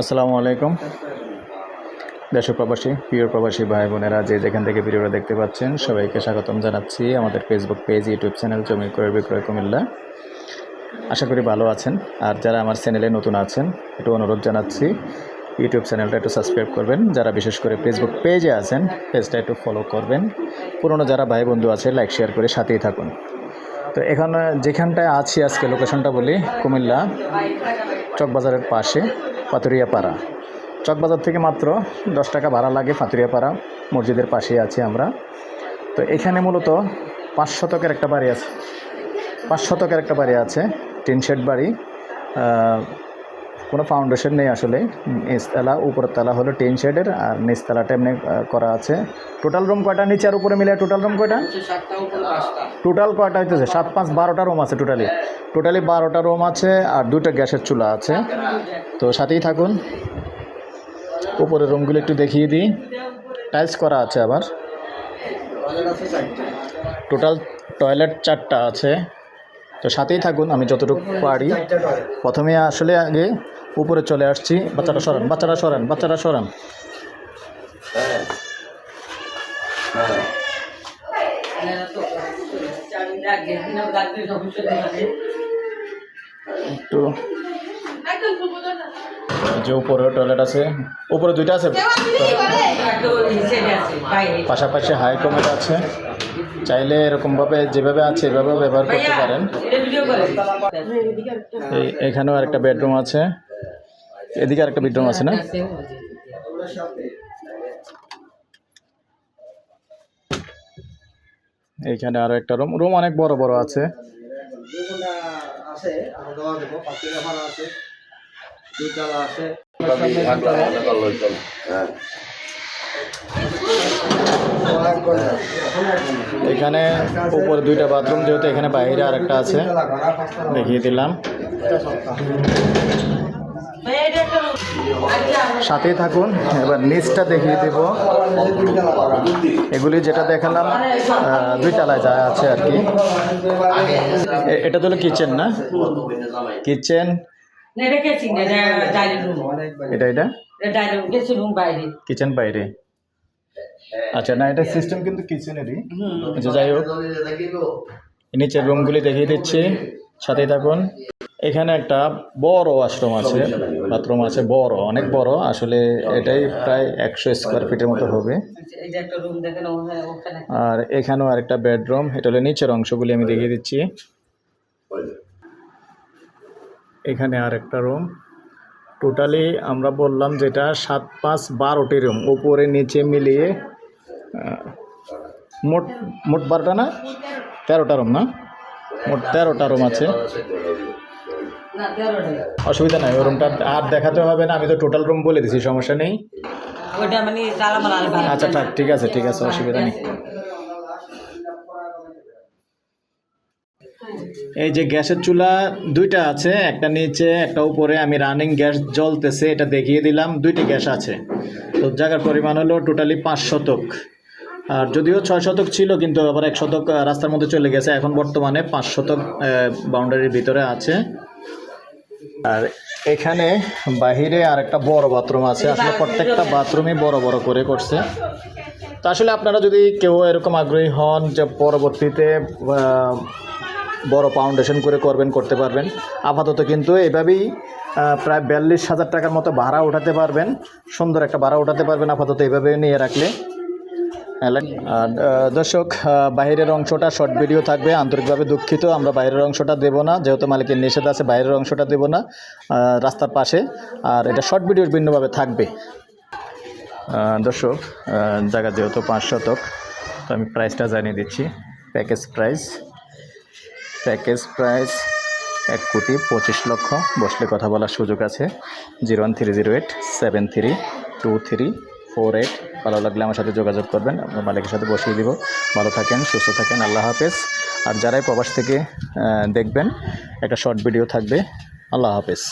আসসালামু আলাইকুম। দেশ প্রবাসী, প্রিয় প্রবাসী ভাই বোনেরা, যে যেখান থেকে ভিডিওটা দেখতে পাচ্ছেন, সবাইকে স্বাগতম জানাচ্ছি আমাদের ফেসবুক পেজ ইউটিউব চ্যানেল জমি ক্রয়, বিক্রয়, কুমিল্লা। আশা করি ভালো আছেন। আর যারা আমার চ্যানেলে নতুন আছেন, একটু অনুরোধ জানাচ্ছি ইউটিউব চ্যানেলটা একটু সাবস্ক্রাইব করবেন। যারা বিশেষ করে ফেসবুক পেজে আছেন পেজটা একটু ফলো করবেন। পুরনো যারা ভাই বন্ধু আছে লাইক শেয়ার করে সাথেই থাকুন। তো এখানে যেখানটায় আছি আজকে লোকেশনটা বলি, কুমিল্লা, চকবাজারের পাশে। পাতুরিয়াপাড়া চকবাজার থেকে মাত্র দশ টাকা ভাড়া লাগে পাতুরিয়াপাড়া মসজিদের পাশে আছি আমরা। তো এখানে মূলত পাঁচ শতকের একটা বাড়ি আছে। পাঁচ শতকের একটা বাড়ি আছে, টিন শেড বাড়ি। কোনো ফাউন্ডেশন নেই আসলে। নিচতলা উপরের তলা হলো টিন শেডের আর নিচতলাটা এমনি করা আছে। টোটাল রুম কয়টা? নিচে আর উপরে মিলে টোটাল রুম কয়টা? টোটাল কয়টা হইতেছে? সাত পাঁচ বারোটা রুম আছে টোটালি টোটালি বারোটা রুম আছে আর দুটো গ্যাসের চুলা আছে। তো সাথেই থাকুন। উপরের রুমগুলো একটু দেখিয়ে দিই। টাইলস করা আছে আবার। টোটাল টয়লেট চারটা আছে। তো সাথেই থাকুন আমি যতটুকু পারি। প্রথমে আসলে আগে উপরে চলে আসছি। বাচ্চাটা সরান বাচ্চাটা সরান বাচ্চাটা সরান। একটু যে উপরে টয়লেট আছে, উপরে দুইটা আছে? পাশাপাশি হাই কমেট আছে। চাইলে এরকমভাবে যেভাবে আছে এভাবে ব্যবহার করতে পারেন। এখানেও আরেকটা বেডরুম আছে। এদিকে আরেকটা বেডরুম আছে না? এইখানে আরও একটা রুম রুম অনেক বড় বড় আছে। এখানে উপরে দুইটা বাথরুম যেহেতু এখানে বাইরে আরেকটা আছে। দেখিয়ে দিলাম। সাথেই থাকুন, এবার নিচটা দেখিয়ে দেব। এগুলি যেটা দেখালাম দুই তলায় যা আছে আর কি। এটা তো হলো কিচেন না? কিচেন। এটা এটা? কিচেন বাইরে। আচ্ছা না, এটা সিস্টেম কিন্তু কিচেনেরই। আচ্ছা যাই হোক। নিচের রুমগুলি দেখিয়ে দিচ্ছি। সাথেই থাকুন। এখানে একটা বড় আশ্রম আছে বাথরুম আছে বড় অনেক বড়। আসলে এটাই প্রায় একশো স্কোয়ার ফিটের মতো হবে। আর এখানেও আরেকটা বেডরুম এটা হলো নিচের অংশগুলি আমি দেখিয়ে দিচ্ছি। এখানে আরেকটা রুম টোটালি আমরা বললাম যেটা সাত পাঁচ বারোটি রুম উপরে নিচে মিলিয়ে মোট মোট বারোটা না? তেরোটা রুম না? মোট তেরোটা রুম আছে। অসুবিধা নাই ওই রুমটা আর দেখাতে হবে না আমি তো টোটাল রুম বলে দিছি সমস্যা নেই। ওটা মানে আচ্ছা থাক ঠিক আছে ঠিক আছে অসুবিধা নেই। এই যে গ্যাসের চুলা দুইটা আছে একটা নিচে একটা উপরে আমি রানিং গ্যাস জ্বলতেছে এটা দেখিয়ে দিলাম দুইটি গ্যাস আছে। তো জায়গার পরিমাণ হলো টোটালি পাঁচ শতক। আর যদিও ছয় শতক ছিল কিন্তু আবার এক শতক রাস্তার মধ্যে চলে গেছে এখন বর্তমানে পাঁচ শতক বাউন্ডারির ভিতরে আছে। আর এখানে বাহিরে আর একটা বড় বাথরুম আছে। আসলে প্রত্যেকটা বাথরুমই বড় বড় করে করছে। তো আসলে আপনারা যদি কেউ এরকম আগ্রহী হন যে পরবর্তীতে বড় ফাউন্ডেশন করে করবেন, করতে পারবেন, আপাতত কিন্তু এভাবেই প্রায় বিয়াল্লিশ হাজার টাকার মতো ভাড়া উঠাতে পারবেন। সুন্দর একটা ভাড়া উঠাতে পারবেন আপাতত এভাবে নিয়ে রাখলে। দর্শক বাইরের অংশটা শর্ট ভিডিও থাকবে আন্তরিকভাবে দুঃখিত আমরা বাইরের অংশটা দেব না যেহেতু মালিকের নিষেধ আছে বাইরের অংশটা দেব না রাস্তার পাশে আর এটা শর্ট ভিডিও ভিন্নভাবে থাকবে। দর্শক জায়গা যেহেতু পাঁচ শতক তো আমি প্রাইসটা জানিয়ে দিচ্ছি। প্যাকেজ প্রাইস প্যাকেজ প্রাইস এক কোটি পঁচিশ লক্ষ বসলে কথা বলার সুযোগ আছে। Zero one three zero eight seven three two three four eight, ভালো লাগলে আমার সাথে যোগাযোগ করবেন। আপনার মালিকের সাথে বসিয়ে দিব। ভালো থাকেন, সুস্থ থাকেন, আল্লাহ হাফেজ। আর যারাই প্রবাস থেকে দেখবেন, একটা শর্ট ভিডিও থাকবে। আল্লাহ হাফেজ।